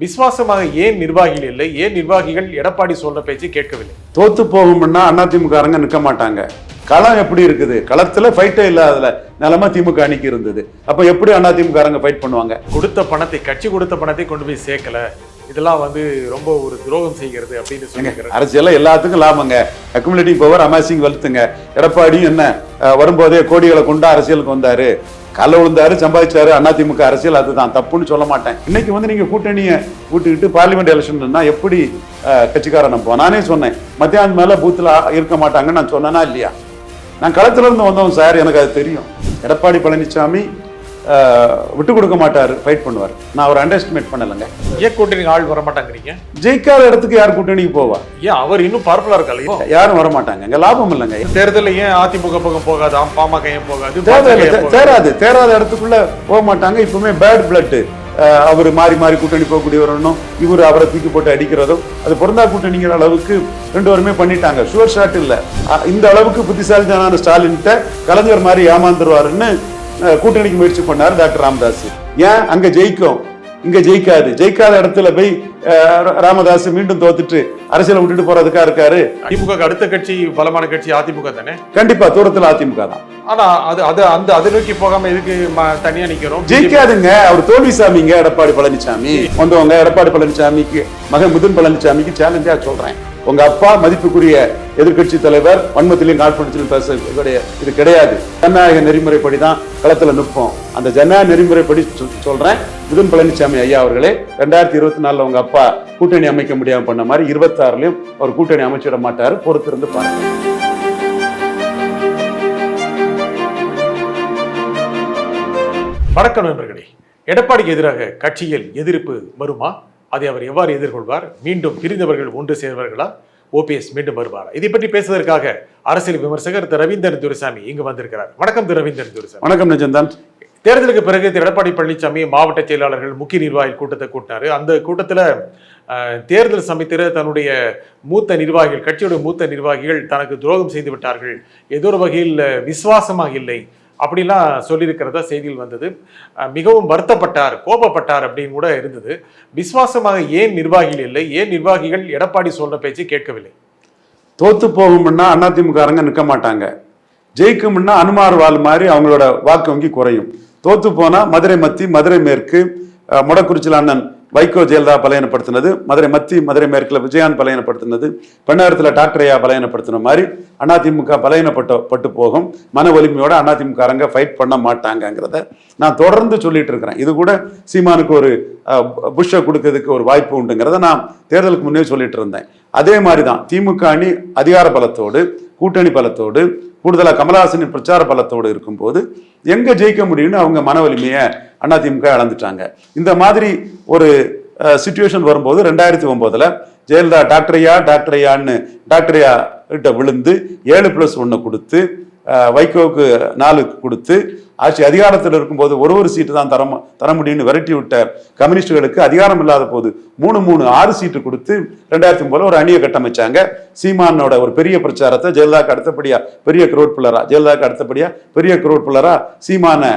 விசுவாசமாக ஏன் நிர்வாகிகள் இல்லை? ஏன் நிர்வாகிகள் எடப்பாடி சொல்ற பேச்சை கேட்கவில்லை? தோத்து போகும்னா அதிமுககாரங்க நிற்க மாட்டாங்க. களம் எப்படி இருக்குது? களத்துல ஃபைட்டே இல்லாததுல நிலமா திமுக அணிக்கு இருந்தது. அப்ப எப்படி அதிமுககாரங்க ஃபைட் பண்ணுவாங்க? கொடுத்த பணத்தை கட்சி கொடுத்த பணத்தை கொண்டு போய் சேர்க்கல. இதெல்லாம் வந்து ரொம்ப ஒரு துரோகம் செய்கிறது அப்படின்னு சொல்லியிருக்கிறார் அரசியல்ல எல்லாத்துக்கும் லாபங்க. அக்குமுலேட்டிங் பவர் அமாசிங் வலுத்துங்க எடப்பாடியும் என்ன வரும்போதே கோடிகளை கொண்டு அரசியலுக்கு வந்தாரு. கல்ல விழுந்தாரு சம்பாதிச்சாரு அதிமுக அரசியல் அதுதான். தப்புன்னு சொல்ல மாட்டேன். இன்னைக்கு வந்து நீங்க கூட்டணியை கூட்டிக்கிட்டு பார்லிமெண்ட் எலெக்ஷன்னா எப்படி கட்சிக்காரன் நம்புவோம் நானே சொன்னேன் மத்தியானம் மேல பூத்துல இருக்க மாட்டாங்கன்னு நான் சொன்னேனா இல்லையா? நான் களத்துல இருந்து வந்தவன் சார் எனக்கு அது தெரியும். எடப்பாடி பழனிசாமி விட்டு கொடுக்க மாட்டாரு ஃபைட் பண்ணுவார். நான் அவர் அண்டர் எஸ்டிமேட் பண்ணலைங்க. ஏன் கூட்டணி ஆள் வர மாட்டாங்கிறீங்க ஜெயிக்காத இடத்துக்கு யார் கூட்டணிக்கு போவா? ஏன் அவர் இன்னும் பரப்பலா இருக்கல யாரும் வர மாட்டாங்க இங்க லாபம் இல்லைங்க. தேர்தலில் ஏன் அதிமுக பக்கம் போகாது பாமக ஏன் போகாது? தேராது. தேராத இடத்துக்குள்ள போக மாட்டாங்க. இப்பவுமே பேட் பிளட் அவர் மாறி மாறி கூட்டணி போகக்கூடியவரனும் இவர் அவரை தூக்கி போட்டு அடிக்கிறதும் அது பொருந்தா கூட்டணிங்கிற அளவுக்கு ரெண்டு பேருமே பண்ணிட்டாங்க. ஷுவர் ஷாட் இல்ல. இந்த அளவுக்கு புத்திசாலித்தனான ஸ்டாலின்கிட்ட கலைஞர் மாதிரி ஏமாந்துருவாருன்னு கூட்டணிக்கு முயற்சி பண்ணாரு டாக்டர் ராமதாஸ் ஏன்? அங்க ஜெயிக்கும். இங்க ஜெயிக்காது. ஜெயிக்காத இடத்துல போய் ராமதாஸ் மீண்டும் தோத்துட்டு அரசியலை விட்டுட்டு போறதுக்கா இருக்காரு? திமுக அடுத்த கட்சி பலமான கட்சி அதிமுக தானே? கண்டிப்பா தூரத்துல அதிமுக தான். ஆனா அது அது அந்த அதை நோக்கி போகாம எதுக்கு ம- தனியா நிக்கிறோம்? ஜெயிக்காதுங்க. அவர் தோல்வி சாமிங்க எடப்பாடி பழனிசாமி. வந்தவங்க எடப்பாடி பழனிசாமிக்கு மகன் மிதுன் பழனிசாமிக்கு சேலஞ்சா சொல்றேன். உங்க அப்பா மதிப்புக்குரிய எதிர்கட்சி தலைவர் வன்மத்திலையும் காழ்ப்புணர்ச்சியிலும் பேச கிடையாது. இது கிடையாது. ஜனநாயக நெறிமுறைப்படி தான் களத்துல நிற்போம். அந்த ஜனநாயக நெறிமுறைப்படி சொல்றேன். முதன் பழனிசாமி ஐயா அவர்களே ரெண்டாயிரத்தி இருபத்தி நாலுல உங்க அப்பா கூட்டணி அமைக்க முடியாம பண்ண மாதிரி இருபத்தாறுலயும் அவர் கூட்டணி அமைச்சிட மாட்டாரு. பொறுத்திருந்து பாருங்க. வணக்கம் நண்பர்களே. எடப்பாடிக்கு எதிராக கட்சியில் எதிர்ப்பு வருமா? அதை அவர் எவ்வாறு எதிர்கொள்வார்? மீண்டும் பிரிந்தவர்கள் ஒன்று சேர்வார்களா? ஓபிஎஸ் மீண்டும் வருவாரா? இதை பற்றி பேசுவதற்காக அரசியல் விமர்சகர் திரு ரவீந்திரன் துரைசாமி இங்கு வந்திருக்கிறார். வணக்கம் திரு ரவீந்திரன் துரைசாமி. வணக்கம் நிஜந்தான் தேர்தலுக்கு பிறகு திரு எடப்பாடி பழனிசாமி மாவட்ட செயலாளர்கள் முக்கிய நிர்வாகிகள் கூட்டத்தை கூட்டினாரு. அந்த கூட்டத்தில் தேர்தல் சமயத்தில் தன்னுடைய மூத்த நிர்வாகிகள் கட்சியோட மூத்த நிர்வாகிகள் தனக்கு துரோகம் செய்து விட்டார்கள். ஏதோ ஒரு வகையில் விசுவாசமாக இல்லை. அப்படிலாம் சொல்லியிருக்கிறதா செய்தியில் வந்தது. மிகவும் வருத்தப்பட்டார் கோபப்பட்டார் அப்படின்னு கூட இருந்தது. விசுவாசமாக ஏன் நிர்வாகிகள் இல்லை? ஏன் நிர்வாகிகள் எடப்பாடி சொல்ற பேச்சு கேட்கவில்லை? தோத்து போகும்னா அதிமுகங்க நிற்க மாட்டாங்க. ஜெயிக்கும்னா அனுமார் வாழ் மாதிரி அவங்களோட வாக்கு வங்கி குறையும். தோத்து போனா மதுரை மத்தி மதுரை மேற்கு அஹ், அண்ணன் வைகோ ஜெயலலிதா பலையனப்படுத்தினது மதுரை மத்தி மதுரை மேற்கில் விஜயான் பலையனப்படுத்தினது பெண்ணாயிரத்தில் டாக்டரையா பலையனப்படுத்தின மாதிரி அதிமுக பலையனப்பட்ட பட்டு போகும். மன வலிமையோட அதிமுகரங்க ஃபைட் பண்ண மாட்டாங்கங்கிறத நான் தொடர்ந்து சொல்லிட்டு இருக்கிறேன். இது கூட சீமானுக்கு ஒரு புஷ்ஷை கொடுக்கறதுக்கு ஒரு வாய்ப்பு உண்டுங்கிறத நான் தேர்தலுக்கு முன்னே சொல்லிட்டு இருந்தேன். அதே மாதிரி தான் திமுக அணி அதிகார பலத்தோடு கூட்டணி பலத்தோடு கூடுதலாக கமலஹாசனின் பிரச்சார பலத்தோடு இருக்கும்போது எங்கே ஜெயிக்க முடியும்னு அவங்க மன வலிமையை அதிமுக இழந்துட்டாங்க இந்த மாதிரி ஒரு சுச்சுவேஷன் வரும்போது ரெண்டாயிரத்தி ஒம்போதில் ஜெயலலிதா டாக்டரையா டாக்டரையான்னு டாக்டரையா கிட்ட விழுந்து ஏழு ப்ளஸ் ஒன்று கொடுத்து வைகோவுக்கு நாலு கொடுத்து ஆட்சி அதிகாரத்தில் இருக்கும்போது ஒரு ஒரு சீட்டு தான் தர தர முடியும்னு விரட்டி விட்ட கம்யூனிஸ்டுகளுக்கு அதிகாரம் இல்லாத போது மூணு மூணு ஆறு சீட்டு கொடுத்து ரெண்டாயிரத்தி ஒன்பதுல ஒரு அணியை கட்டமைச்சாங்க. சீமானோட ஒரு பெரிய பிரச்சாரத்தை ஜெயலலிதாக்கு அடுத்தபடியா பெரிய குரோட் பிள்ளரா ஜெயலலிதாக்கு அடுத்தபடியா பெரிய குரோட் பிள்ளரா சீமான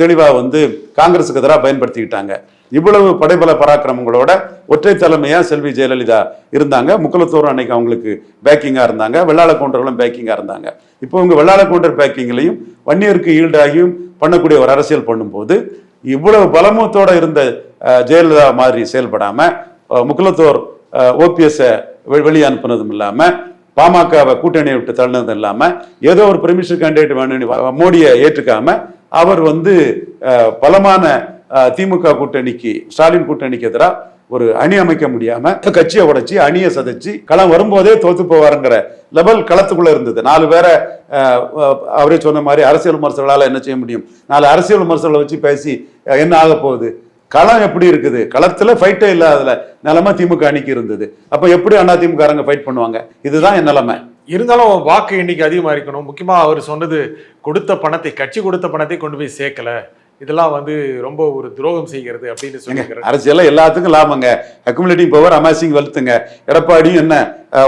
தெளிவாக வந்து காங்கிரஸுக்கு எதிராக பயன்படுத்திக்கிட்டாங்க. இவ்வளவு படைபல பராக்கிரமங்களோட ஒற்றை தலைமையா செல்வி ஜெயலலிதா இருந்தாங்க. முக்கலத்தூர் அன்னைக்கு அவங்களுக்கு பேக்கிங்கா இருந்தாங்க. வெள்ளாள கவுண்டர்களும் பேக்கிங்கா இருந்தாங்க. இப்போ இவங்க வெள்ளாள கவுண்டர் பேக்கிங்லையும் வன்னியருக்கு ஈல்டாகியும் பண்ணக்கூடிய ஒரு அரசியல் பண்ணும்போது இவ்வளவு பலமூத்தோட இருந்த ஜெயலலிதா மாதிரி செயல்படாம முக்கலத்தோர் முக்குலத்தோர் ஓபிஎஸ் வெளியே அனுப்புனதும் இல்லாம பாமகவை கூட்டணியை விட்டு தள்ளினதும் இல்லாம ஏதோ ஒரு பிரமிஷன் கேண்டிடேட் வேணும்னு மோடியை ஏற்றுக்காம அவர் வந்து பலமான திமுக கூட்டணிக்கு ஸ்டாலின் கூட்டணிக்கு எதிராக ஒரு அணி அமைக்க முடியாம கட்சியை உடைச்சி அணியை சதைச்சு களம் வரும்போதே தோத்து போவாருங்கிற லெவல் களத்துக்குள்ள இருந்தது. நாலு பேரை அவரே சொன்ன மாதிரி அரசியல் விமர்சகர்களால் என்ன செய்ய முடியும்? நாலு அரசியல் விமர்சகர்களை வச்சு பேசி என்ன ஆக போகுது? களம் எப்படி இருக்குது? களத்துல ஃபைட்டே இல்லாதல நிலைமை திமுக அணிக்கு இருந்தது. அப்ப எப்படி அண்ணா திமுகாரங்க ஃபைட் பண்ணுவாங்க? இதுதான் என் நிலைமை. இருந்தாலும் வாக்கு எண்ணிக்கை அதிகமாக இருக்கணும். முக்கியமாக அவர் சொன்னது கொடுத்த பணத்தை கட்சி கொடுத்த பணத்தை கொண்டு போய் சேர்க்கல. இதெல்லாம் வந்து ரொம்ப ஒரு துரோகம் செய்கிறது அப்படின்னு சொல்லியிருக்கிறார். அரசியல்ல எல்லாத்துக்கும் லாபங்க. அக்குமுலேட்டிங் பவர் அமாசிங் வலுத்துங்க எடப்பாடியும் என்ன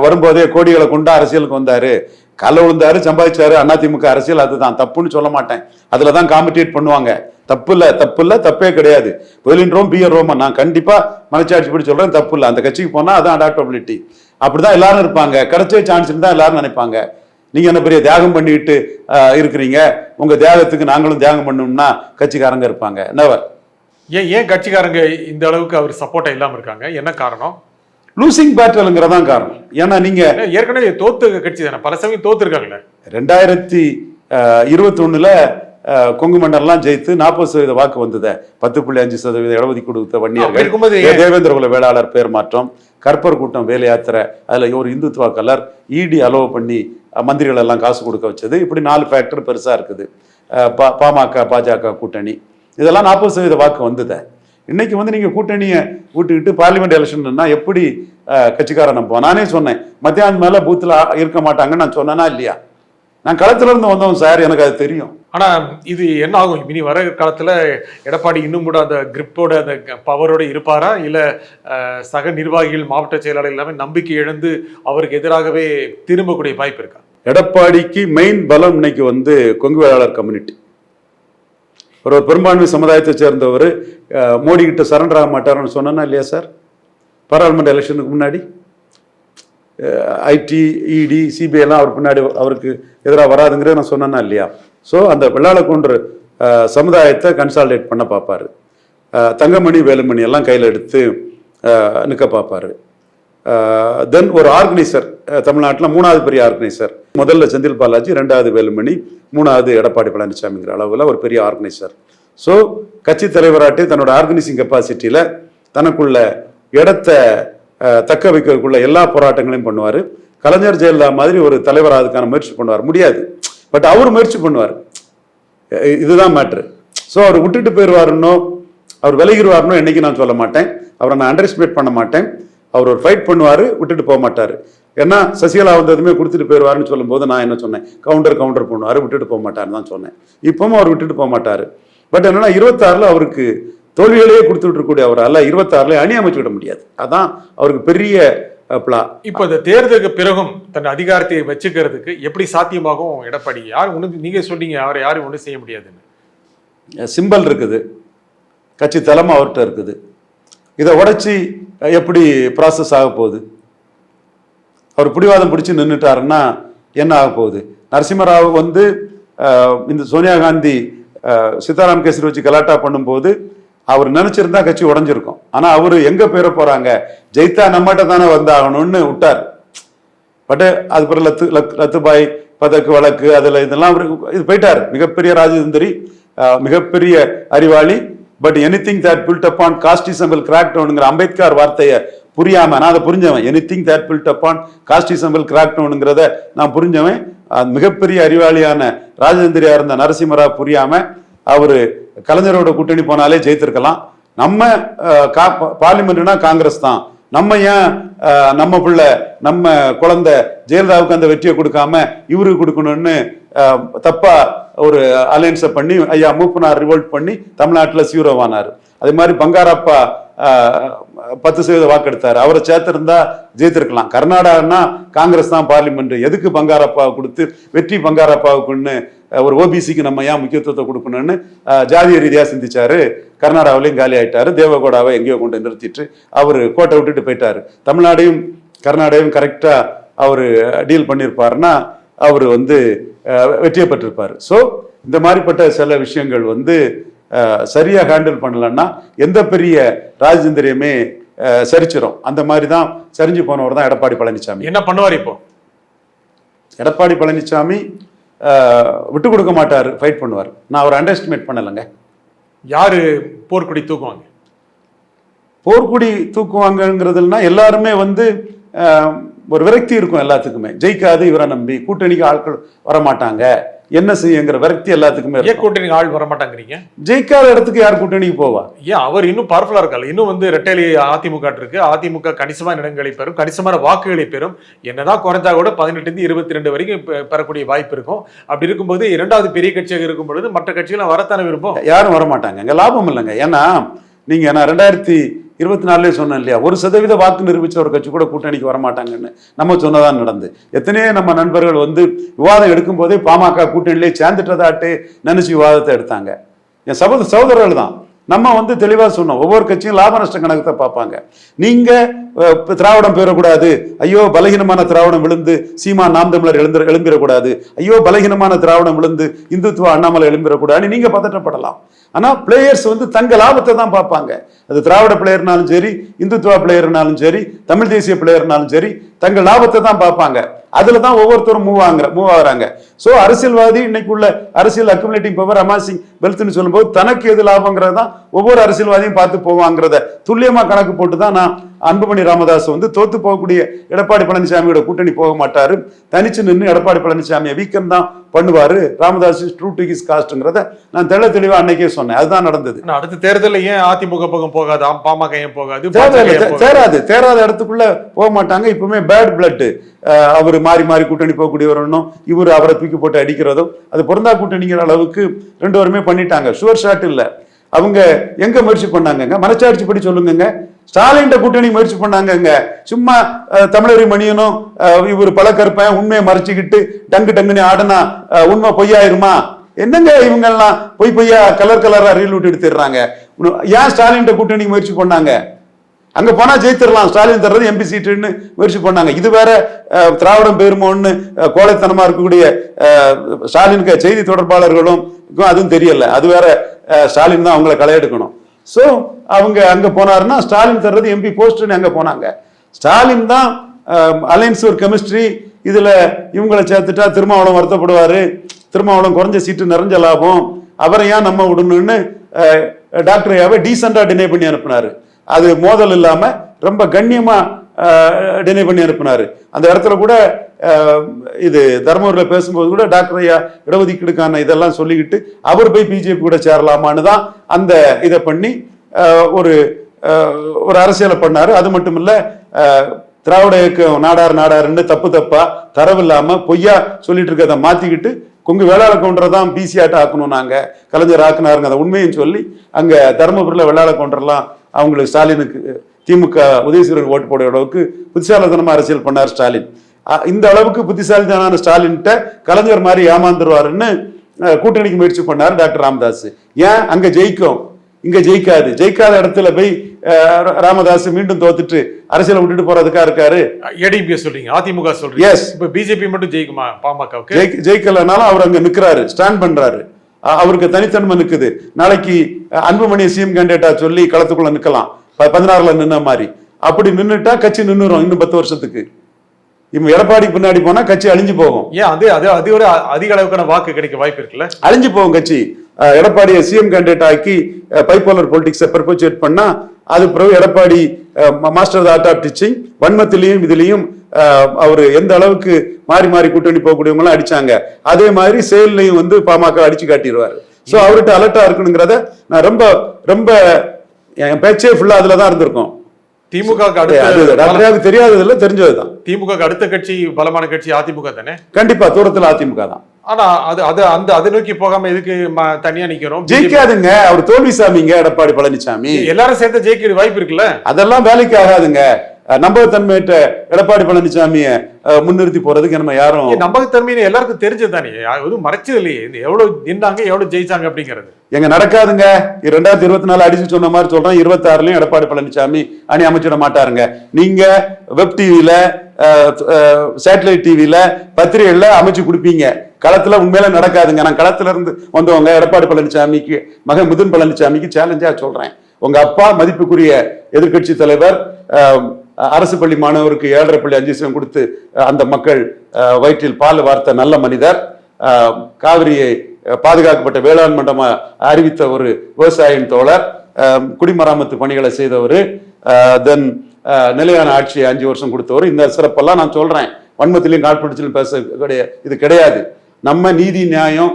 வரும்போதே கோடிகளை கொண்டு அரசியலுக்கு வந்தாரு. கல்ல விழுந்தாரு சம்பாதிச்சாரு. அதிமுக அரசியல் அதுதான். தப்புன்னு சொல்ல மாட்டேன். அதுல தான் காம்படிட் பண்ணுவாங்க. தப்பு இல்ல தப்பு இல்ல தப்பே கிடையாது. பெர்லின் ரோம் பியர் ரோமா நான் கண்டிப்பா மனச்சாட்சி படி சொல்றேன் தப்பு இல்ல அந்த கட்சிக்கு போனா அதான் அடாப்டபிலிட்டி அப்படிதான் எல்லாரும் இருப்பாங்க. கிடைச்சே சான்ஸ் இருந்தா எல்லாரும் நினைப்பாங்க. நீங்க என்ன பெரிய தியாகம் பண்ணிட்டு ஆஹ், இருக்கிறீங்க? உங்க தியாகத்துக்கு நாங்களும் தியாகம் பண்ணணும்னா கட்சிக்காரங்க இருப்பாங்க. நெவர் ஏன் ஏன் கட்சிக்காரங்க இந்த அளவுக்கு அவர் சப்போர்ட்டா இல்லாம இருக்காங்க? என்ன காரணம்? லூசிங் பேட்டலுங்கிறதான் காரணம். ஏன்னா நீங்க ஏற்கனவே தோத்து கட்சி தானே? பல சமயம் தோத்துருக்காங்கல்ல ரெண்டாயிரத்தி இருபத்தி ஒண்ணுல கொங்கு மண்டலம் ஜெயித்து நாற்பது சதவீத வாக்கு வந்தது பத்து புள்ளி அஞ்சு சதவீத இடஒதுக்கீடு கொடுத்த வன்னியர்கள் தேவேந்திர குல வேளாளர் பேர் மாற்றம் கற்பர் கூட்டம் வேலை யாத்திரை அதுல ஒரு இந்துத்துவா கலர் இடி அலோவ் பண்ணி மந்திரிகள் எல்லாம் காசு கொடுக்க வச்சது. இப்படி நாலு ஃபேக்டர் பெருசாக இருக்குது. பா- பாமக பாஜக கூட்டணி. இதெல்லாம் நாற்பது சதவீத வாக்கு வந்தது. இன்னைக்கு வந்து நீங்கள் கூட்டணியை விட்டுக்கிட்டு பார்லிமெண்ட் எலெக்ஷன்னா எப்படி கட்சிக்காரன் நம்புவோம் நானே சொன்னேன் மத்தியானம் மேலே பூத்தில் இருக்க மாட்டாங்கன்னு நான் சொன்னேன்னா இல்லையா? நான் களத்துல இருந்து வந்தவன் சார் எனக்கு அது தெரியும். ஆனா இது என்ன ஆகும்? இனி வர காலத்துல எடப்பாடி இன்னும் கூட அந்த கிரிப்போட அந்த பவரோட இருப்பாரா? இல்ல சக நிர்வாகிகள் மாவட்ட செயலாளர் எல்லாமே நம்பிக்கை இழந்து அவருக்கு எதிராகவே திரும்பக்கூடிய வாய்ப்பு இருக்கா? எடப்பாடிக்கு மெயின் பலம் இன்னைக்கு வந்து கொங்கு வேளாளர் கம்யூனிட்டி ஒரு பெரும்பான்மை சமுதாயத்தை சேர்ந்தவர் மோடி கிட்ட சரண்டர் ஆக மாட்டாருன்னு சொன்னா இல்லையா சார்? பாராளுமன்ற எலெக்ஷனுக்கு முன்னாடி? ஐடி இடி சிபிஐலாம் அவர் பின்னாடி அவருக்கு எதிராக வராதுங்கிறத நான் சொன்னேன்னா இல்லையா? ஸோ அந்த வெள்ளாளக்குன்று கொன்று சமுதாயத்தை கன்சால்டேட் பண்ண பார்ப்பார். தங்கமணி வேலுமணி எல்லாம் கையில் எடுத்து நிற்க பார்ப்பாரு. தென் ஒரு ஆர்கனைசர் தமிழ்நாட்டில் மூணாவது பெரிய ஆர்கனைசர் முதல்ல செந்தில் பாலாஜி ரெண்டாவது வேலுமணி மூணாவது எடப்பாடி பழனிசாமிங்கிற அளவில் ஒரு பெரிய ஆர்கனைசர் ஸோ கட்சி தலைவராட்டி தன்னோட ஆர்கனைசிங் கெப்பாசிட்டியில் தனக்குள்ள இடத்த தக்க வைக்கிறதுக்குள்ள எல்லா போராட்டங்களையும் பண்ணுவார். கலைஞர் ஜெயலலிதா மாதிரி ஒரு தலைவர் அதுக்கான முயற்சி பண்ணுவார். முடியாது. பட் அவர் முயற்சி பண்ணுவார். இதுதான் மேட்ரு. ஸோ அவர் விட்டுட்டு போயிடுவாருன்னோ அவர் விலகிடுவாருன்னோ என்னைக்கு நான் சொல்ல மாட்டேன். அவரை நான் அண்டர்ஸ்டிமேட் பண்ண மாட்டேன். அவர் ஒரு ஃபைட் பண்ணுவார் விட்டுட்டு போக மாட்டார். ஏன்னா சசிகலா வந்ததுமே கொடுத்துட்டு போயிடுவாருன்னு சொல்லும்போது நான் என்ன சொன்னேன்? கவுண்டர் கவுண்டர் பண்ணுவார் விட்டுட்டு போக மாட்டாருன்னு தான் சொன்னேன். இப்பவும் அவர் விட்டுட்டு போக மாட்டார். பட் என்னன்னா இருபத்தாறில் அவருக்கு தோல்விகளையே கொடுத்துட்டு இருக்கக்கூடிய அவரால் இருபத்தாறுல அணி அமைச்சு விட முடியாது. அதான் அவருக்கு பெரிய பிளா. இப்போ இந்த தேர்தலுக்கு பிறகும் தன் அதிகாரத்தை வச்சுக்கிறதுக்கு எப்படி சாத்தியமாகும் எடப்பாடி? யார் ஒண்ணு நீங்க சொன்னீங்க அவரை யாரும் ஒன்றும் செய்ய முடியாதுன்னு. சிம்பல் இருக்குது. கட்சி தலைமை அவர்கிட்ட இருக்குது. இதை உடைச்சி எப்படி ப்ராசஸ் ஆக போகுது? அவர் பிடிவாதம் பிடிச்சி நின்றுட்டாருன்னா என்ன ஆக போகுது? நரசிம்மராவ் வந்து இந்த சோனியா காந்தி சீதாராம் கேசரி வச்சு கலாட்டா பண்ணும்போது அவர் நினைச்சிருந்தா கட்சி உடஞ்சிருக்கும். ஆனா அவர் எங்க போயிட போறாங்க? ஜெயித்தா நம்மகிட்ட தானே வந்தாகணும்னு விட்டார். பட் அது பிறகு லத்து லத் லத்துபாய் பதக்கு வழக்கு அதில் இதெல்லாம் அவரு இது போயிட்டார். மிகப்பெரிய ராஜதந்திரி மிகப்பெரிய அறிவாளி. But anything that built upon casteism will crack டவுனுங்கிற Ambedkar வார்த்தையை புரியாம நான் அதை புரிஞ்சவன். Anything that built upon casteism will crack டவுனுங்கிறத நான் புரிஞ்சவன். மிகப்பெரிய அறிவாளியான ராஜதந்திரியா இருந்த நரசிம்மராவ் புரியாம அவரு கலைஞரோட கூட்டணி போனாலே ஜெயித்திருக்கலாம். நம்ம கா- பார்லிமெண்ட்னா காங்கிரஸ் தான். நம்ம ஏன் நம்ம பிள்ளை நம்ம குழந்தை ஜெயலலிதாவுக்கு அந்த வெற்றியை கொடுக்காம இவருக்கு கொடுக்கணும்னு தப்பா ஒரு அலையன்ஸை பண்ணி ஐயா மூப்பனார் ரிவோல்ட் பண்ணி தமிழ்நாட்டில் சீரோவானார். அதே மாதிரி பங்காரப்பா பத்து சதவீத வாக்கெடுத்தார். அவரை சேர்த்திருந்தா ஜெயித்திருக்கலாம். கர்நாடகான்னா காங்கிரஸ் தான் பார்லிமெண்ட் எதுக்கு பங்காரப்பாவை கொடுத்து வெற்றி பங்காரப்பாவுக்குன்னு அஹ், ஒரு ஓபிசிக்கு நம்ம ஏன் முக்கியத்துவத்தை கொடுக்கணும்னு ஜாதிய ரீதியாக சிந்திச்சாரு. கர்நாடகாவிலையும் காலி ஆயிட்டாரு. தேவகோடாவை எங்கேயோ கொண்டு நிறுத்திட்டு அவர் கோட்டை விட்டுட்டு போயிட்டாரு. தமிழ்நாடையும் கர்நாடகையும் கரெக்டாக அவர் டீல் பண்ணியிருப்பாருன்னா அவர் வந்து அஹ், வெற்றியை பெற்றிருப்பார். ஸோ இந்த மாதிரிப்பட்ட சில விஷயங்கள் வந்து அஹ், சரியா ஹேண்டில் பண்ணலன்னா எந்த பெரிய ராஜேந்திரியமே அஹ், சரிச்சிரும். அந்த மாதிரி தான் சரிஞ்சு போனவர் தான் எடப்பாடி பழனிசாமி என்ன பண்ணுவார் இப்போ? எடப்பாடி பழனிசாமி விட்டு கொடுக்க மாட்டார் ஃபைட் பண்ணுவார். நான் அவர் அண்டர் எஸ்டிமேட் பண்ணலைங்க. யாரு போர்க்குடி தூக்குவாங்க? போர்க்குடி தூக்குவாங்கங்கிறதுனா எல்லாருமே வந்து ஒரு விரக்தி இருக்கும் எல்லாத்துக்குமே. ஜெயிக்காது இவரை நம்பி. கூட்டணிக்கு ஆட்கள் வரமாட்டாங்க. என்ன செய்யுங்கிற விரக்தி எல்லாத்துக்குமே ஏன் கூட்டணி ஆள் வர மாட்டாங்கிறீங்க ஜெயிக்காத இடத்துக்கு யார் கூட்டணிக்கு போவா? ஏன் அவர் இன்னும் பவர்ஃபுல்லா இருக்காரு. இன்னும் வந்து ரெட்டையிலே அதிமுக இருக்கு. அதிமுக கணிசமான இடங்களை பெறும். கணிசமான வாக்குகளை பெறும். என்னதான் குறைஞ்சா கூட பதினெட்டு இருந்து இருபத்தி ரெண்டு வரைக்கும் பெறக்கூடிய வாய்ப்பு இருக்கும். அப்படி இருக்கும்போது இரண்டாவது பெரிய கட்சியாக இருக்கும் பொழுது மற்ற கட்சிகள் வரத்தானே விரும்பும்? யாரும் வரமாட்டாங்க. இங்க லாபம் இல்லைங்க. ஏன்னா நீங்க நான் ரெண்டாயிரத்தி இருபத்தி நாலுலேயே சொன்னேன் இல்லையா? ஒரு சதவீத வாக்கு நிரூபிச்ச ஒரு கட்சி கூட கூட்டணிக்கு வரமாட்டாங்கன்னு நம்ம சொன்னதான் நடந்து எத்தனையோ நம்ம நண்பர்கள் வந்து விவாதம் எடுக்கும் போதே பாமக கூட்டணியிலே சேர்ந்துட்டதாட்டு நினைச்சு விவாதத்தை எடுத்தாங்க. என் சகோதர சகோதரர்கள் தான். நம்ம வந்து தெளிவாக சொன்னோம். ஒவ்வொரு கட்சியும் லாப நஷ்ட கணக்கு தான் பார்ப்பாங்க. நீங்க திராவிடம் பெறக்கூடாது ஐயோ பலகீனமான திராவிடம் விழுந்து சீமா நாம் தமிழர் எழுந்து எழும்பிடக்கூடாது. ஐயோ பலகீனமான திராவிடம் விழுந்து இந்துத்துவ அண்ணாமலை எழும்பிடக்கூடாதுன்னு நீங்க பதற்றப்படலாம். ஆனால் பிளேயர்ஸ் வந்து தங்க லாபத்தை தான் பார்ப்பாங்க. அது திராவிட பிளேயர்னாலும் சரி இந்துத்துவா பிளேயர்னாலும் சரி தமிழ் தேசிய பிளேயர்னாலும் சரி தங்க லாபத்தை தான் பார்ப்பாங்க. அதில் தான் ஒவ்வொருத்தரும் மூவ் ஆகுற மூவ் ஆகுறாங்க. ஸோ அரசியல்வாதி இன்னைக்குள்ள அரசியல் அக்குமுலேட்டிங் பவர் அமாசிங் வெல்த்னு சொல்லும்போது தனக்கு எது லாபங்கிறது தான் ஒவ்வொரு அரசியல்வாதியும் பார்த்து போவாங்கிறத. துல்லியமா கணக்கு போட்டு தான் நான் அன்புமணி ராமதாஸ் வந்து தோத்து போகக்கூடிய எடப்பாடி பழனிசாமியோட கூட்டணி போக மாட்டாரு. தனிச்சு நின்று எடப்பாடி பழனிசாமியை வீக்கம் தான் பண்ணுவாரு. ராமதாஸ் ட்ரூ டு ஹிஸ் காஸ்ட்ங்கிறத நான் தெள்ள தெளிவா அன்னைக்கே சொன்னேன். அதுதான் நடந்தது. அடுத்த தேர்தலில் ஏன் அதிமுக பக்கம் போகாது? பாமக ஏன் போகாது? தேராது. தேராத இடத்துக்குள்ள போக மாட்டாங்க. இப்பவுமே பேட் பிளட் அவர் மாறி மாறி கூட்டணி போகக்கூடியவரனும் இவர் அவரை தூக்கி போட்டு அடிக்கிறதும் அது பொருந்தா கூட்டணிங்கிற அளவுக்கு ரெண்டு பேருமே பண்ணிட்டாங்க. ஷுவர் ஷாட் இல்ல. அவங்க எங்க முயற்சி பண்ணாங்கங்க? மனச்சாட்சி படி சொல்லுங்கங்க. ஸ்டாலின் கூட்டணி முயற்சி பண்ணாங்கங்க. சும்மா தமிழரி மணியனும் இவர் பல கருப்பேன் உண்மையை மறைச்சிக்கிட்டு டங்கு டங்குன்னு ஆடனா உண்மை பொய்யாயிருமா? என்னங்க இவங்கெல்லாம் பொய் பொய்யா கலர் கலரா ரீல் விட்டு எடுத்துடுறாங்க? ஏன் ஸ்டாலின் கூட்டணி முயற்சி பண்ணாங்க? அங்க போனா ஜெயித்திரலாம். ஸ்டாலின் தர்றது எம்பி சீட்டுன்னு முயற்சி பண்ணாங்க. இது வேற திராவிடம் பெருமோன்னு கோழைத்தனமா இருக்கக்கூடிய ஸ்டாலினுக்கு செய்தி தொடர்பாளர்களும் அதுவும் தெரியல. அது வேற ஸ்டாலின் தான் அவங்கள களையெடுக்கணும் ஸோ அவங்க அங்கே போனாருன்னா ஸ்டாலின் தர்றது எம்பி போஸ்ட்னு அங்கே போனாங்க. ஸ்டாலின் தான் அலைன்ஸ் ஒரு கெமிஸ்ட்ரி இதில் இவங்களை சேர்த்துட்டா திருமாவளம் வருத்தப்படுவார். திருமாவளம் குறைஞ்ச சீட்டு நிறைஞ்ச லாபம். அவரை ஏன் நம்ம விடணும்னு டாக்டர் ஐயாவை டீசெண்டாக டினை பண்ணி அனுப்பினார். அது மோதல் இல்லாமல் ரொம்ப கண்ணியமாக டினை பண்ணி அனுப்பினார். அந்த இடத்துல கூட இது தர்மபுரியில் பேசும்போது கூட டாக்டர் ஐயா இடஒதுக்கீடுக்கான இதெல்லாம் சொல்லிக்கிட்டு அவர் போய் பிஜேபி கூட சேரலாமான்னு தான் அந்த இதை பண்ணி ஒரு ஒரு அரசியலை பண்ணார். அது மட்டும் இல்லை திராவிட இயக்கம் நாடார் நாடாருன்னு தப்பு தப்பா தரவில்லாம பொய்யா சொல்லிட்டு இருக்கிறத மாத்திக்கிட்டு கொங்கு வேளாள கவுண்டரை தான் பிசி ஆக்கணும் நாங்க. கலைஞர் ஆக்குனாருங்க அதை உண்மையும் சொல்லி அங்க தருமபுரியில் வேளாள கவுண்டர்லாம் அவங்களுக்கு ஸ்டாலினுக்கு திமுக உதயசூரன் ஓட்டு போட அளவுக்கு புத்திசாலித்தனமா அரசியல் பண்ணார் ஸ்டாலின். இந்த அளவுக்கு புத்திசாலித்தனமான ஸ்டாலின்கிட்ட கலைஞர் மாதிரி ஏமாந்துருவாருன்னு கூட்டணிக்கு முயற்சி பண்ணார் டாக்டர் ராமதாஸ். ஏன்? அங்க ஜெயிக்கும். இங்க ஜெயிக்காது. ஜெயிக்காத இடத்துல போய் ராமதாஸ் மீண்டும் தோத்துட்டு அரசியலை விட்டுட்டு போறதுக்கா இருக்காரு? ஏடிஎம்கே சொல்றீங்க அதிமுக சொல்றீங்க. Yes. இப்ப பிஜேபி மட்டும் ஜெயிக்குமா பாமகவுக்கு? ஜெயிக்க ஜெயிக்கலனாலும் அவர் அங்க நிக்கிறாரு ஸ்டாண்ட் பண்றாரு. அவருக்கு தனித்தன்மை நிக்குது. நாளைக்கு அஹ், அன்புமணியை சிஎம் கேண்டிடேட்டா சொல்லி களத்துக்குள்ள நிக்கலாம். ப- பதினாறுல நின்ன மாதிரி. அப்படி நின்னுட்டா கட்சி நின்னுரும் இன்னும் பத்து வருஷத்துக்கு. இவங்க எடப்பாடி பின்னாடி போனா கட்சி அழிஞ்சு போகும். ஏன் அது அது அது ஒரு அதிக அளவுக்கான வாக்கு கிடைக்க வாய்ப்பு இருக்குல்ல? அழிஞ்சு போகும் கட்சி. எடப்பாடியை சிஎம் கேண்டிடேட் ஆக்கி பைப்போலர் பொலிட்டிக்ஸை பெர்பச்சுவேட் பண்ணா அது பிறகு Edappadi master art of teaching வன்மத்திலையும் இதுலயும் அவர் எந்த அளவுக்கு மாறி மாறி கூட்டணி போகக்கூடியவங்க அடிச்சாங்க. அதே மாதிரி செயல்லையும் வந்து பாமக அடிச்சு காட்டிடுவாரு. சோ அவர்கிட்ட அலர்ட்டா இருக்கணுங்கிறத நான் ரொம்ப ரொம்ப என் பேச்சே ஃபுல்லா அதுல தான் இருந்திருக்கும். திமுக அது அடுத்த டாக்டராவுக்கு தெரியாததுல தெரிஞ்சதுதான். திமுக அடுத்த கட்சி பலமான கட்சி அதிமுக தானே? கண்டிப்பா தூரத்துல அதிமுக தான். ஆனா அது அது அந்த அதை நோக்கி போகாம எதுக்கு தனியா நிக்கிறோம்? ஜெயிக்காதுங்க. அவர் தோல்வி சாமிங்க எடப்பாடி பழனிசாமி எல்லாரும் சேர்த்து ஜெயிக்க வாய்ப்பு இருக்குல்ல? அதெல்லாம் வேலைக்கு ஆகாதுங்க. நம்பகத்தன்மையிட்ட எடப்பாடி பழனிசாமியை முன்னிறுத்தி போறதுக்கு நம்ம யாரும் ஏன் நம்பகத்தன்மைன்னு எல்லாருக்கும் தெரிஞ்சது தானே? எதுவும் மறைச்சது இல்லையே. எவ்வளவு நின்னாங்க எவ்வளவு ஜெயிச்சாங்க அப்படிங்கிறது. எங்க நடக்காதுங்க. ரெண்டாயிரத்தி இருபத்தி நாலு அடிச்சு சொன்ன மாதிரி சொல்றேன். இருபத்தி ஆறுலயும் எடப்பாடி பழனிசாமி அணி அமைச்சிட மாட்டாருங்க. நீங்க வெப் டிவில சேட்டலைட் டிவில பத்திரிகைல அமைச்சு கொடுப்பீங்க. களத்துல உண்மையில நடக்காதுங்க. நான் களத்துல இருந்து வந்தவங்க எடப்பாடி பழனிசாமிக்கு மகன் மிதுன் பழனிசாமிக்கு சேலஞ்சா சொல்றேன். உங்க அப்பா மதிப்புக்குரிய எதிர்க்கட்சி தலைவர் அரசு பள்ளி மாணவருக்கு ஏழரை பள்ளி அஞ்சு சதவீதம் கொடுத்து அந்த மக்கள் வயிற்றில் பால் வார்த்த நல்ல மனிதர் காவிரியை பாதுகாக்கப்பட்ட வேளாண் மண்டமா அறிவித்த ஒரு விவசாயின் தோழர் குடிமராமத்து பணிகளை செய்தவர் தென் நிலையான ஆட்சியை அஞ்சு வருஷம் கொடுத்தவர். இந்த சிறப்பெல்லாம் நான் சொல்கிறேன் வன்மத்திலையும் காழ்ப்பிடிச்சிலும் பேச கிடையாது இது கிடையாது. நம்ம நீதி நியாயம்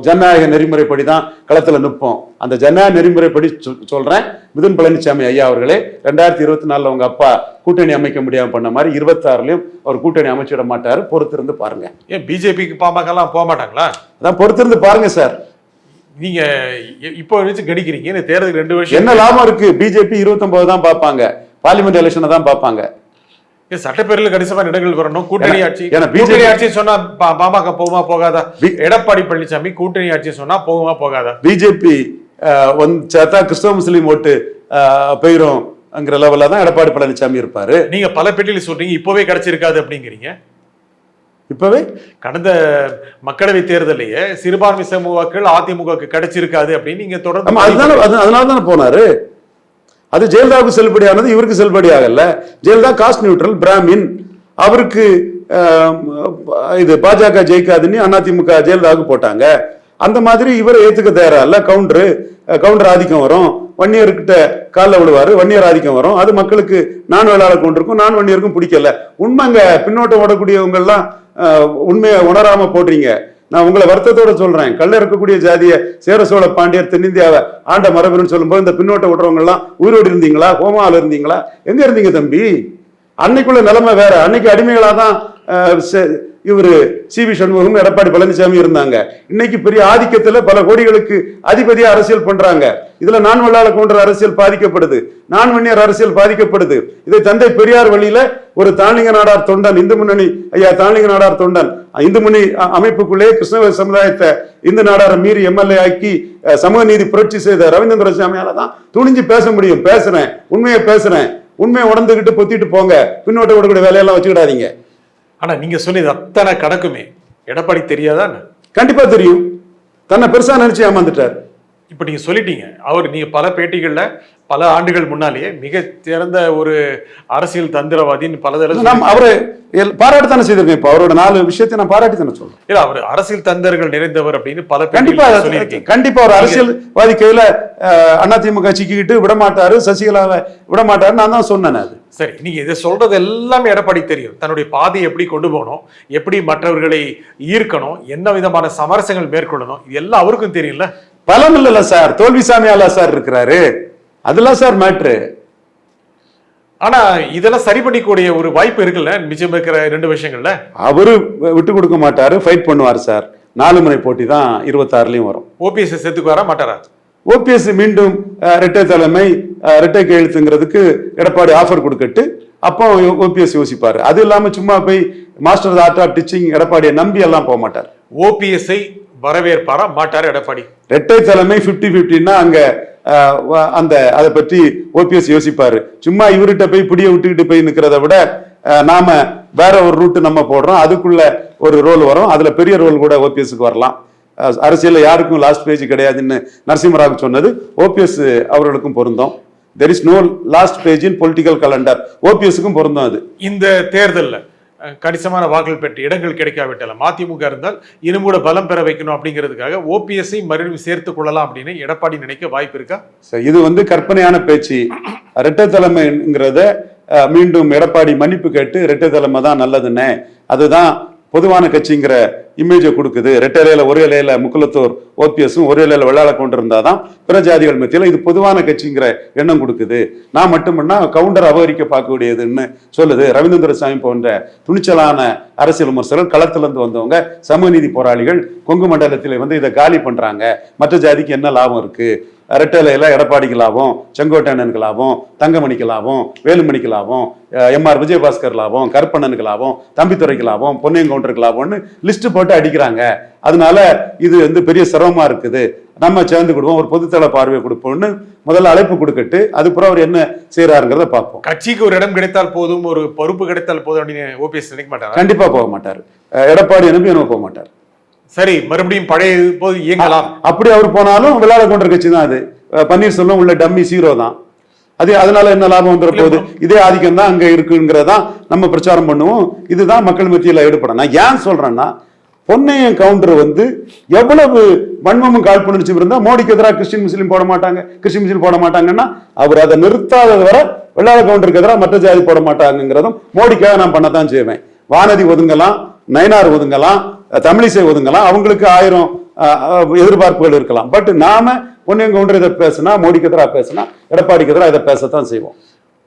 ஜனநாயக நெறிமுறைப்படி தான் களத்துல நிற்போம் அந்த ஜனநாயக நெறிமுறைப்படி சொல்- சொல்றேன். மிதுன் பழனிசாமி ஐயா அவர்களே ரெண்டாயிரத்தி இருபத்தி நாலுல உங்க அப்பா கூட்டணி அமைக்க முடியாம பண்ண மாதிரி இருபத்தி ஆறுலயும் அவர் கூட்டணி அமைச்சிட மாட்டாரு. பொறுத்திருந்து பாருங்க. ஏன் பிஜேபிக்கு பாமக எல்லாம் போக மாட்டாங்களா? அதான் பொறுத்திருந்து பாருங்க சார். நீங்க இப்போ வச்சு கணிக்கிறீங்க இந்த தேர்தலுக்கு ரெண்டு வருஷம் என்ன லாபம் இருக்கு? பிஜேபி இருபத்தொன்பது தான் பார்ப்பாங்க. பார்லிமெண்ட் எலெக்ஷனை தான் பார்ப்பாங்க. ஏன் சட்டப்பேரவையில் கணிசமான இடங்கள் வரணும். கூட்டணி ஆட்சி கூட்டணி ஆட்சி சொன்னா பாமக போகுமா போகாதா? எடப்பாடி பழனிசாமி கூட்டணி ஆட்சி சொன்னா போகுமா போகாதா? பிஜேபி வந்து சேர்த்தா கிறிஸ்தவ முஸ்லீம் ஓட்டு அஹ், போயிரும்ங்கிற லெவலில் தான் எடப்பாடி பழனிசாமி இருப்பாரு. நீங்க பல பேட்டியில் சொல்றீங்க இப்பவே கிடைச்சிருக்காது அப்படிங்கிறீங்க. இப்பவே? கடந்த மக்களவை தேர்தலையே சிறுபான்மை சமூகங்கள் அதிமுகவுக்கு கிடைச்சிருக்காது அப்படின்னு நீங்க தொடர்ந்து ஆமா அதுதானே அது அதனால தானே போனாரு. அது ஜெயலலிதாவுக்கு செல்லுபடியானது இவருக்கு செல்லுபடி ஆகல ஜெயலலிதா காஸ்ட் நியூட்ரல் பிராமின். அவருக்கு இது பாஜக ஜெயிக்காதுன்னு அதிமுக ஜெயலலிதாவுக்கு போட்டாங்க. அந்த மாதிரி இவரை ஏத்துக்க தயாரா இல்ல கவுண்டரு கவுண்டர் ஆதிக்கம் வரும். வன்னியர்கிட்ட காலில் விழுவாரு. வன்னியர் ஆதிக்கம் வரும். அது மக்களுக்கு நான் வேளாளர் கொண்டிருக்கும் நான் வன்னியருக்கும் பிடிக்கல. உண்மைங்க பின்னோட்டம் ஓடக்கூடியவங்கெல்லாம் உண்மையை உணராம போடுறீங்க. நான் உங்களை வருத்தத்தோட சொல்றேன். கல்ல இருக்கக்கூடிய ஜாதிய சேர சோழ பாண்டியர் தென்னிந்தியாவை ஆண்ட மரபுன்னு சொல்லும்போது இந்த பின்னோட்ட விடுறவங்க எல்லாம் உயிரோடு இருந்தீங்களா? ஹோமாவில் இருந்தீங்களா? எங்க இருந்தீங்க தம்பி? அன்னைக்குள்ள நிலைமை வேற. அன்னைக்கு அடிமைகளாதான் இவர் சி வி சண்முகம் எடப்பாடி பழனிசாமி இருந்தாங்க. இன்னைக்கு பெரிய ஆதிக்கத்துல பல கோடிகளுக்கு அதிபதியா அரசியல் பண்றாங்க. இதுல நான் வல்லாள கவுண்டர் அரசியல் பாதிக்கப்படுது. நான் வன்னியர் அரசியல் பாதிக்கப்படுது. இதை தந்தை பெரியார் வழியில ஒரு தாளிங்க நாடார் தொண்டன் இந்து முன்னணி ஐயா தாளிங்க நாடார் தொண்டன் இந்து முன்னணி அமைப்புக்குள்ளே கிருஷ்ணவ சமுதாயத்தை இந்து நாடாரை மீறி எம்எல்ஏ ஆக்கி சமூக நீதி புரட்சி செய்த ரவீந்திர சாமியால தான் துணிஞ்சு பேச முடியும். பேசுறேன். உண்மையை பேசுறேன். உண்மையை உடந்துகிட்டு பொத்திட்டு போங்க. பின்னோட்ட விடக்கூடிய வேலையெல்லாம் வச்சுக்கிடாதீங்க. ஆனா நீங்க சொன்னது அத்தனை கிடக்குமே எடப்பாடி தெரியாதா கண்டிப்பா தெரியும். தன்னை பெருசா நினைச்சு ஏமாந்துட்டார். இப்ப நீங்க சொல்லிட்டீங்க. அவர் நீங்க பல பேட்டிகள்ல பல ஆண்டுகள் முன்னாலேயே மிக சிறந்த ஒரு அரசியல் தந்திரவாதின்னு பல தடவை நாம் அவரை எல்- பாராட்டத்தானே செய்திருக்கேன் இப்ப. அவரோட நாலு விஷயத்தை நான் பாராட்டி தானே சொல்றேன். இல்ல அவர் அரசியல் தந்திரங்கள் நிறைந்தவர் அப்படின்னு பல கண்டிப்பா பேட்டிகள்ல சொல்லியிருக்கீங்க. கண்டிப்பா ஒரு அரசியல்வாதி கையில அதிமுக சிக்கிக்கிட்டு விடமாட்டாரு சசிகலாவை விடமாட்டாரு நான் தான் சொன்னேன் அது. சரி நீங்க இதை சொல்றது எல்லாமே எடப்பாடி தெரியும். தன்னுடைய பாதையை எப்படி கொண்டு போகணும் எப்படி மற்றவர்களை ஈர்க்கணும் என்ன விதமான சமரசங்கள் மேற்கொள்ளணும் இது எல்லாம் அவருக்கும் தெரியும்ல. பலம் இல்லைல்ல சார். தோல்விசாமியாலா சார் இருக்கிறாரு. அதெல்லாம் சார் மேட்ரு. ஆனா இதெல்லாம் சரி பண்ணிக்கூடிய ஒரு வாய்ப்பு இருக்குல்ல? மிச்சம் இருக்கிற ரெண்டு விஷயங்கள்ல? அவரு விட்டு கொடுக்க மாட்டாரு ஃபைட் பண்ணுவார் சார். நாலு முறை போட்டி தான் இருபத்தாறுலயும் வரும். ஓபிஎஸ் செத்துக்கு வர மாட்டாரா? ஓபிஎஸ் மீண்டும் இரட்டை தலைமை அஹ், இரட்டை கையெழுத்துங்கிறதுக்கு எடப்பாடி ஆஃபர் கொடுக்கட்டு அப்போ ஓபிஎஸ் யோசிப்பாரு. அது இல்லாம சும்மா போய் மாஸ்டர் ஆர்ட் ஆஃப் டீச்சிங் எடப்பாடியை நம்பி எல்லாம் போக மாட்டார். ஓபிஎஸ்ஐ வரவேற்பாரா மாட்டாரு எடப்பாடி? ரெட்டை தலைமை 50 ஃபிஃப்டின்னா அங்க அந்த அதை பற்றி ஓபிஎஸ் யோசிப்பாரு. சும்மா இவர்கிட்ட போய் பிடிய விட்டுக்கிட்டு போய் நிக்கிறத விட நாம வேற ஒரு ரூட்டு நம்ம போடுறோம். அதுக்குள்ள ஒரு ரோல் வரும். அதுல பெரிய ரோல் கூட ஓபிஎஸ்க்கு வரலாம். அரசியலில் யாருக்கும் லாஸ்ட் பேஜ் கிடையாதுன்னு நரசிம்மராவ் சொன்னது. ஓபிஎஸ் அவர்களுக்கும் பொருந்தும். There is no last page in political calendar ஓபிஎஸ்க்கும் பொருந்தும் அது. இந்த தேர்தலில் கணிசமான வாக்குகள் பெற்று இடங்கள் கிடைக்காவிட்டாலும் அதிமுக இருந்தால் இன்னும் கூட பலம் பெற வைக்கணும் அப்படிங்கிறதுக்காக ஓபிஎஸ்ஐ மறுபடியும் சேர்த்துக் கொள்ளலாம் அப்படின்னு எடப்பாடி நினைக்க வாய்ப்பு இருக்கா? சரி, இது வந்து கற்பனையான பேச்சு. இரட்டை தலைமைங்கிறத மீண்டும் எடப்பாடி மன்னிப்பு கேட்டு இரட்டை தலைமை தான் நல்லதுன்னு. அதுதான் பொதுவான கட்சிங்கிற இமேஜை கொடுக்குது. ரெட்டை இலையில ஒரே இலையில முக்குலத்தோர் ஓபிஎஸும் ஒரே இலையில வெள்ளாள கொண்டு இருந்தாதான் பிற ஜாதிகள் மத்தியில் இது பொதுவான கட்சிங்கிற எண்ணம் கொடுக்குது. நான் மட்டுமன்னா கவுண்டர் அபகரிக்க பார்க்கக்கூடியதுன்னு சொல்லுது ரவீந்திர சாமி போன்ற துணிச்சலான அரசியல் விமர்சகர்கள். களத்திலிருந்து வந்தவங்க சமூக நீதி போராளிகள் கொங்கு மண்டலத்தில் வந்து இதை காலி பண்றாங்க. மற்ற ஜாதிக்கு என்ன லாபம் இருக்கு? ரெட்டலையில எடப்பாடிக்கு லாபம் செங்கோட்டையனுக்கு லாபம் தங்கமணிக்கு லாபம் வேலுமணிக்கு லாபம் எம்ஆர் விஜயபாஸ்கர் லாபம் கருப்பண்ணனுக்கு லாபம் தம்பித்துறைக்கு லாபம் பொன்னையங்கவுண்டருக்கு லாபம்னு லிஸ்ட் போட்டு அடிக்கிறாங்க. அதனால இது வந்து பெரிய சிரமமா இருக்குது. நம்ம சேர்ந்து கொடுப்போம் ஒரு பொதுத்தள பார்வை கொடுப்போம்னு முதல்ல அழைப்பு கொடுக்கட்டு அதுக்கப்புறம் அவர் என்ன செய்யறாருங்கிறத பார்ப்போம். கட்சிக்கு ஒரு இடம் கிடைத்தால் போதும் ஒரு பொறுப்பு கிடைத்தால் போதும் அப்படின்னு ஓபிஎஸ் நினைக்க மாட்டாரா? கண்டிப்பா போக மாட்டார். எடப்பாடி அனுப்பி என்ன போக மாட்டார். சரி மறுபடியும் பழைய போது இயங்கலாம். அப்படி அவர் போனாலும் விளையாட கொண்ட கட்சி தான் அது பன்னீர்செல்வம் உள்ள டம்மி சீரோ தான். அது அதனால என்ன லாபம் வந்துட போகுது? இதே ஆதிக்கம் தான் அங்க இருக்குங்கிறதான் நம்ம பிரச்சாரம் பண்ணுவோம். இதுதான் மக்கள் மத்தியில் ஈடுபடும் நான் ஏன் சொல்றேன்னா பொன்னையன் கவுண்டர் வந்து எவ்வளவு வன்மமும் காழ்ப்புணர்ச்சியும் இருந்தா மோடிக்கு எதிராக கிறிஸ்டின் முஸ்லீம் போட மாட்டாங்க. கிறிஸ்டின் முஸ்லீம் போட மாட்டாங்கன்னா அவர் அதை நிறுத்தாதது வரை வெள்ளாள கவுண்டருக்கு எதிராக மற்ற ஜாதி போட மாட்டாங்கிறதும் மோடிக்காக நான் பண்ணத்தான் செய்வேன். வானதி ஒதுங்கலாம் நயனார் ஒதுங்கலாம் தமிழிசை ஒதுங்கலாம். அவங்களுக்கு ஆயிரம் எதிர்பார்ப்புகள் இருக்கலாம். பட் நாம பொன்னியன் கவுண்டர் இதை பேசினா மோடிக்கு எதிராக பேசினா எடப்பாடிக்கு எதிராக இதை பேசத்தான் செய்வோம்.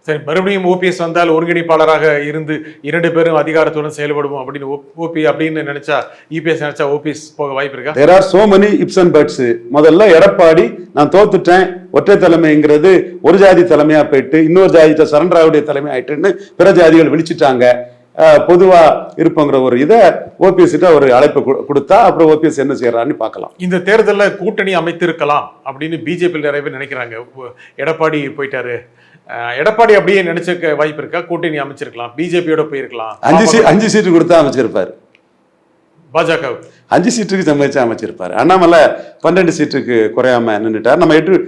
சரி மறுபடியும் ஓபிஎஸ் வந்தால் ஒருங்கிணைப்பாளராக இருந்து இரண்டு பேரும் அதிகாரத்துடன் செயல்படுவோம் அப்படின்னு ஓபி அப்படின்னு நினைச்சா இபிஎஸ் நினைச்சா ஓபிஎஸ் போக வாய்ப்பு இருக்கா? There are so many ifs and buts முதல்ல எடப்பாடி நான் தோத்துட்டேன் ஒற்றை தலைமைங்கிறது ஒரு ஜாதி தலைமையா போயிட்டு இன்னொரு ஜாதி சரண்டராவுடைய தலைமை ஆயிட்டுன்னு பிற ஜாதிகள் விழிச்சிட்டாங்க. பொதுவா இருப்போங்கிற ஒரு இதை ஓபிஎஸ் கிட்ட ஒரு அழைப்பு கொடுத்தா அப்புறம் ஓபிஎஸ் என்ன செய்யறான்னு பார்க்கலாம். இந்த தேர்தலில் கூட்டணி அமைத்திருக்கலாம் அப்படின்னு பிஜேபியில் நிறைய பேர் நினைக்கிறாங்க. எடப்பாடி போயிட்டாரு. எடப்பாடி அப்படியே நினைச்ச வாய்ப்பு இருக்கா? கூட்டணி அமைச்சிருக்கலாம். பிஜேபியோட போயிருக்கலாம். அஞ்சு சீ அஞ்சு சீட்டு கொடுத்தா அமைச்சிருப்பாரு. பாஜகவுக்கு அஞ்சு சீட்டுக்கு சம்மதிச்சு அமைச்சிருப்பாரு. அண்ணாமலை பன்னெண்டு சீட்டுக்கு குறையாம நின்றுட்டார் நம்ம எட்டு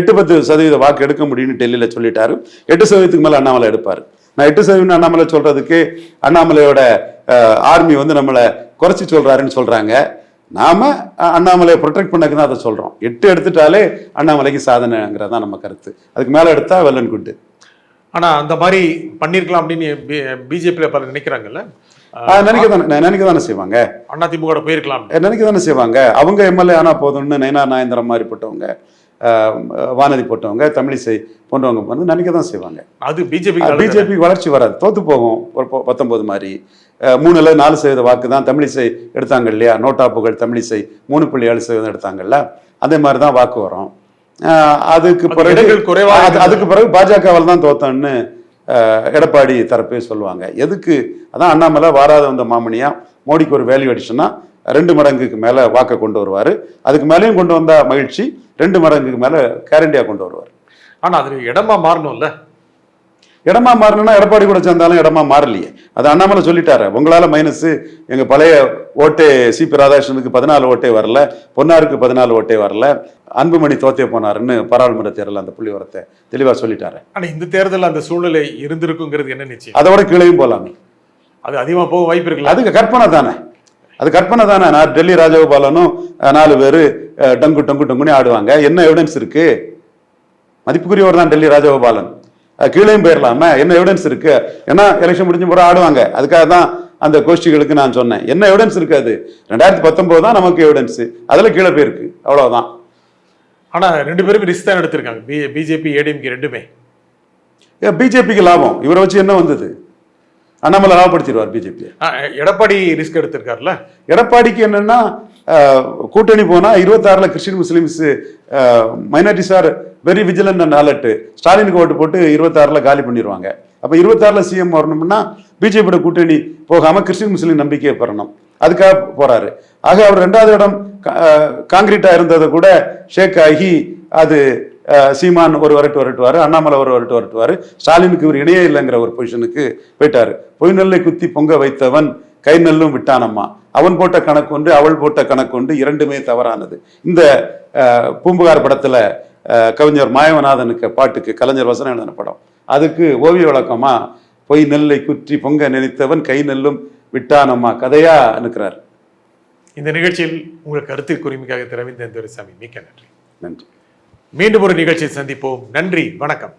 எட்டு பத்து சதவீத வாக்கு எடுக்க முடியும்னு டெல்லியில சொல்லிட்டாரு. எட்டு சதவீதத்துக்கு மேல அண்ணாமலை எடுப்பார். நான் எட்டு சதவீதம் அண்ணாமலை சொல்றதுக்கு அண்ணாமலையோட ஆர்மி வந்து நம்மளை குறைச்சி சொல்றாருன்னு சொல்றாங்க. நாம அண்ணாமலையை ப்ரொடெக்ட் பண்ணக்கு தான் அதை சொல்றோம். எட்டு எடுத்துட்டாலே அண்ணாமலைக்கு சாதனைங்கிறது தான் நம்ம கருத்து. அதுக்கு மேல எடுத்தா வெல்லன் குட்டு ஆனா அந்த மாதிரி பண்ணிருக்கலாம் அப்படின்னு பிஜேபியில் பலர் நினைக்கிறாங்கல்ல? நினைக்க தானே நினைக்க தானே செய்வாங்க. அதிமுக போயிருக்கலாம் நினைக்க தானே செய்வாங்க. அவங்க எம்எல்ஏ ஆனா போதும்னு நயனா நாயந்திரம் மாதிரி போட்டவங்க. ஆஹ், வானதி போட்டவங்க தமிழிசை போன்றவங்க வந்து நினைக்க தான் செய்வாங்க. அது பிஜேபி பிஜேபி வளர்ச்சி வராது. தோத்து போகும் ஒரு பொ- பத்தொன்பது மாதிரி மூணு அல்லது நாலு சதவீத வாக்கு தான் தமிழிசை எடுத்தாங்க இல்லையா? நோட்டா புகழ் தமிழிசை மூணு புள்ளி ஏழு சதவீதம் எடுத்தாங்கல்ல? அதே மாதிரி தான் வாக்கு வரும். அதுக்கு அது பிறகு இடங்கள் குறைவா அது- இருந்தது. அதுக்கு பிறகு பாஜகவால் தான் தோத்தோன்னு எடப்பாடி தரப்பே சொல்லுவாங்க. எதுக்கு? அதான் அண்ணாமலை வாராத வந்த மாமனியா மோடிக்கு ஒரு வேல்யூ அடிஷனா ரெண்டு மடங்குக்கு மேல வாக்கை கொண்டு வருவாரு. அதுக்கு மேலேயும் கொண்டு வந்தா மகிழ்ச்சி ரெண்டு மடங்குக்கு மேல கேரண்டியா கொண்டு வருவார். ஆனா அது இடமா மாறணும்ல? இடமா மாறணும்னா எடப்பாடி கூட சேர்ந்தாலும் இடமா மாறலையே. அது அண்ணாமலை சொல்லிட்டாரு. உங்களால மைனஸ் எங்க பழைய ஓட்டே சிபி ராதாகிருஷ்ணனுக்கு பதினாலு ஓட்டே வரல பொன்னாருக்கு பதினாலு ஓட்டே வரல அன்புமணி தோத்தே போனாருன்னு பாராளுமன்ற தேர்தல் அந்த புள்ளி வரத்தை தெளிவா சொல்லிட்டாரு. ஆனா இந்த தேர்தலில் அந்த சூழ்நிலை இருந்திருக்குங்கிறது என்ன நிச்சயம்? அதோட கீழேயும் போலாமே. அது அதிகமா போக வாய்ப்பு இருக்குல்ல? அதுக்கு கற்பனை தானே. அது கற்பனை தானே? நான் டெல்லி ராஜகோபாலனும் நாலு பேர் டங்கு டங்கு டங்குன்னு ஆடுவாங்க. என்ன எவிடன்ஸ் இருக்கு? மதிப்புக்குரியவர் தான் டெல்லி ராஜகோபாலன். கீழேயும் போயிடலாமே என்ன எவிடன்ஸ் இருக்கு? ஏன்னா எலெக்ஷன் முடிஞ்ச பிறகு ஆடுவாங்க. அதுக்காக தான் அந்த கோஷ்டிகளுக்கு நான் சொன்னேன். என்ன எவிடன்ஸ் இருக்கு அது? ரெண்டாயிரத்தி பத்தொன்பது தான் நமக்கு எவிடன்ஸ் அதுல கீழே போயிருக்கு. அவ்வளவுதான். ஆனா ரெண்டு பேரும் ரிஸ்க் தான் எடுத்திருக்காங்க. பிஜேபி ஏடிஎம்கே ரெண்டுமே. பிஜேபிக்கு லாபம். இவரை வச்சு என்ன வந்தது? அண்ணாமலை லாபப்படுத்திடுவார் பிஜேபி எடப்பாடி ரிஸ்க் எடுத்திருக்காருல்ல எடப்பாடிக்கு என்னன்னா கூட்டணி போனா இருபத்தாறுல Christian Muslims minorities are very vigilant and alert ஸ்டாலினுக்கு ஓட்டு போட்டு இருபத்தாறுல காலி பண்ணிடுவாங்க அப்ப இருபத்தாறுல சிஎம் வரணும்னா பிஜேபியோட கூட்டணி போகாம கிறிஸ்டின் முஸ்லீம் நம்பிக்கையை பெறணும். அதுக்காக போறாரு. ஆக அவர் ரெண்டாவது இடம் கா- அஹ், காங்கிரீட்டா இருந்ததை கூட ஷேக் ஆகி அது சீமான் ஒரு வரட்டு வரட்டுவாரு அண்ணாமலை ஒரு வரட்டு வரட்டுவாரு. ஸ்டாலினுக்கு இவர் இணையே இல்லைங்கிற ஒரு பொசிஷனுக்கு போயிட்டாரு. பொய் நெல்லை குத்தி பொங்க வைத்தவன் கை நெல்லும் விட்டானம்மா. அவன் போட்ட கணக்கு ஒன்று அவள் போட்ட கணக்கு ஒன்று இரண்டுமே தவறானது. இந்த பூம்புகார் படத்துல கவிஞர் மாயவநாதனுக்கு பாட்டுக்கு கலைஞர் வசனம் எழுதின படம். அதுக்கு ஓவிய விளக்கமா பொய் நெல்லை குற்றி பொங்க நினைத்தவன் கை நெல்லும் விட்டானம்மா கதையா நிற்கிறார் இந்த நிகழ்ச்சியில் உங்கள் கருத்து குறிமிக்காக திரவிந்தன் துரைசாமி மிக்க நன்றி. நன்றி. மீண்டும் ஒரு நிகழ்ச்சியை சந்திப்போம். நன்றி வணக்கம்.